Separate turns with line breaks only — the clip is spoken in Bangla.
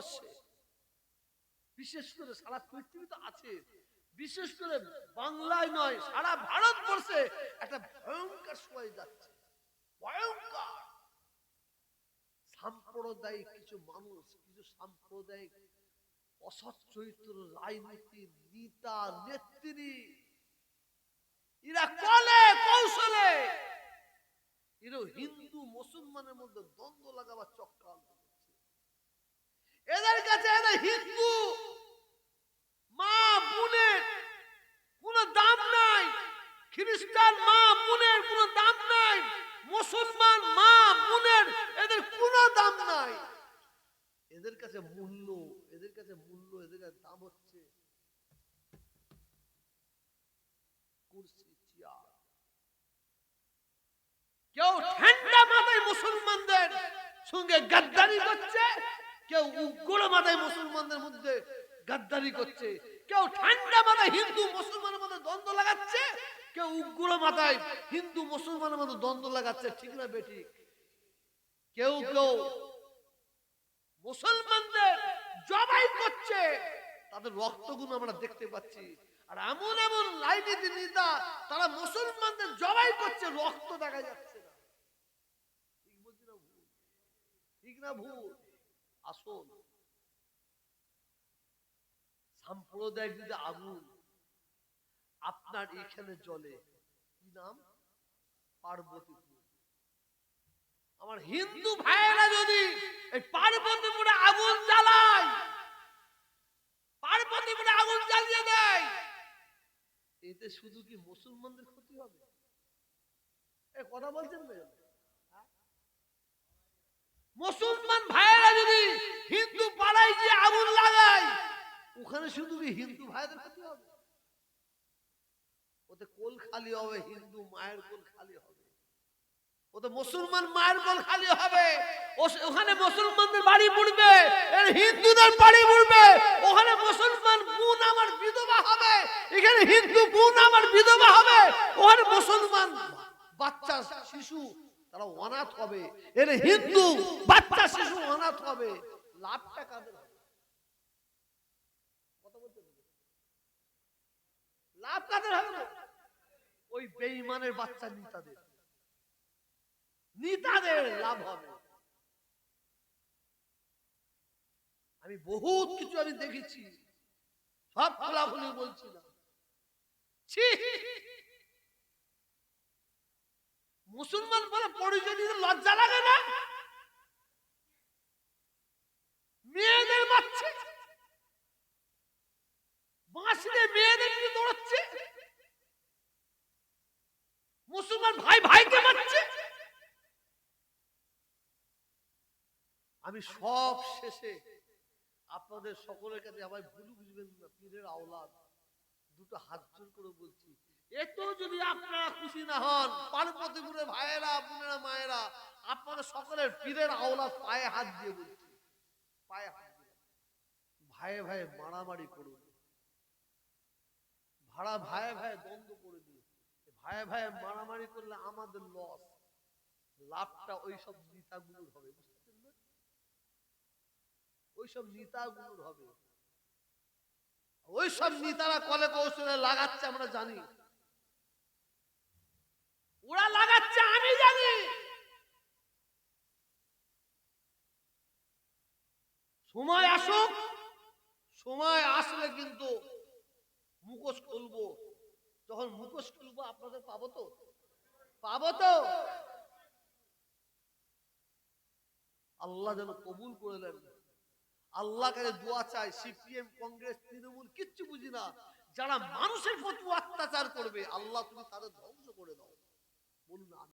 ভারতবর্ষে, বিশেষ করে সারা পৃথিবী তো আছে, বিশেষ করে বাংলায় নয়, সারা ভারতবর্ষে একটা ভয়ঙ্কর সময় যাচ্ছে, ভয়ঙ্কর সাম্প্রদায়িক কিছু মানুষ, কিছু সাম্প্রদায়িক অসৎ চরিত্র, রাজনীতি, নেতা, নেত্রী, এরা কলে কৌশলে, এরা হিন্দু, মুসলমানের মধ্যে দ্বন্দ্ব লাগাবার চক্রান্ত করছে। কাছে হিন্দু, মা বোনের কোনো দাম নাই। খ্রিস্টান মা বোনের কোনো দাম নাই। মুসলমান মা বোনের এদের কোনো দাম নাই। এদের কাছে মূল্য, এদের কাছে মূল্য, এদের কাছে দাম হচ্ছে কেউ ঠান্ডা মাথায় মুসলমানদের সঙ্গে গাদ্দারি করছে কেউ উগ্র মাথায় মুসলমানদের মধ্যে গাদ্দারি করছে, কেউ ঠান্ডা মাথায় হিন্দু মুসলমানের মধ্যে দ্বন্দ্ব লাগাচ্ছে, কেউ উগ্র মাথায় হিন্দু মুসলমানের মধ্যে দ্বন্দ্ব লাগাচ্ছে, ঠিক না বেঠিক? কেউ কেউ মুসলমানদের জবাই করছে, তাদের রক্তগুলো আমরা দেখতে পাচ্ছি। আর এমন এমন রাজনীতি নেতা, তারা মুসলমানদের জবাই করছে, রক্ত দেখা যাচ্ছে না। ঠিক না ভুল? আসুন সাম্প্রদায়িক যদি আগুন আপনার এখানে জলে কি নাম? পার্বতীপুর। আমার হিন্দু ভাইয়েরা যদি এই পার্বতীপুরে আগুন জ্বালায়, পার্বতীপুরে আগুন জ্বালিয়ে দেয়, এতে শুধু কি মুসলমানদের ক্ষতি হবে? এ কথা বলছেন না কেন? হ্যাঁ? মুসলমান ভাইয়েরা যদি হিন্দু পাড়ায় গিয়ে আগুন লাগায় ওখানে শুধু কি হিন্দু ভাইদের ক্ষতি হবে? ওতে কোল খালি হবে, হিন্দু মায়ের কোল খালি হবে। ওতে মুসলমান মায়ের কোল খালি হবে। ওখানে মুসলমানদের বাড়ি পড়বে হিন্দুদের বাড়ি পড়বে ওখানে মুসলমান বোন আমার বিধবা হবে, এখানে হিন্দু বোন আমার বিধবা হবে। ওখানে মুসলমান বাচ্চা শিশু, তারা অনাথ হবে। এর হিন্দু বাচ্চা শিশু অনাথ হবে। লাভটা কাদের হবে কথা বলতে হবে। লাভ কাদের হবে? ওই বেঈমানের বাচ্চা লাভ হবে। আমি বহুত কিছু আমি দেখেছি। সব খোলাখুলি বলছি না মুসলমান বলে পরিচয় দিতে লজ্জা লাগে না? মেয়েদের মারছে বাঁশিতে মেয়েদের নিয়ে দৌড়াচ্ছে মুসলমান ভাই ভাইকে মারছে আমি সব শেষে আপনাদের সকলের কাছে আমার ভুল বুঝবেন না, পীরের আওলাদ। দুটো হাত জোর করে বলছি, এত যদি আপনারা খুশি না হন, পার্বতীপুরের ভাইয়েরা, বোনেরা, মায়েরা, আপনাদের সকলের পীরের আওলাদ পায়ে হাত দিয়ে বলছি, পায়ে হাত দিয়ে। ভাইয়ে ভাইয়ে মারামারি করুন। ভাড়া ভাইয়ে ভাইয়ে দ্বন্দ্ব করে দিন। ভাইয়ে ভাইয়ে মারামারি করলে আমাদের লস লাভটা ওই সব নেতাগুলোর হবে না নেতাগুলোর হবে। ওই সব নেতারা কলে কৌশলে লাগাচ্ছে, আমরা জানি। ওরা লাগাচ্ছে, আমি জানি। সময় আসুক, সময় আসলে কিন্তু মুখোশ খুলবো। যখন মুখোশ খুলবো, আপনাদের পাবো তো? পাবো তো? আল্লাহ যেন কবুল করে নেন। আল্লাহ কাছে দোয়া চাই, সিপিএম, কংগ্রেস, তৃণমূল, কিচ্ছু বুঝি না যারা মানুষের প্রতি অত্যাচার করবে, আল্লাহ তুমি তাদের ধ্বংস করে দাও বলুন।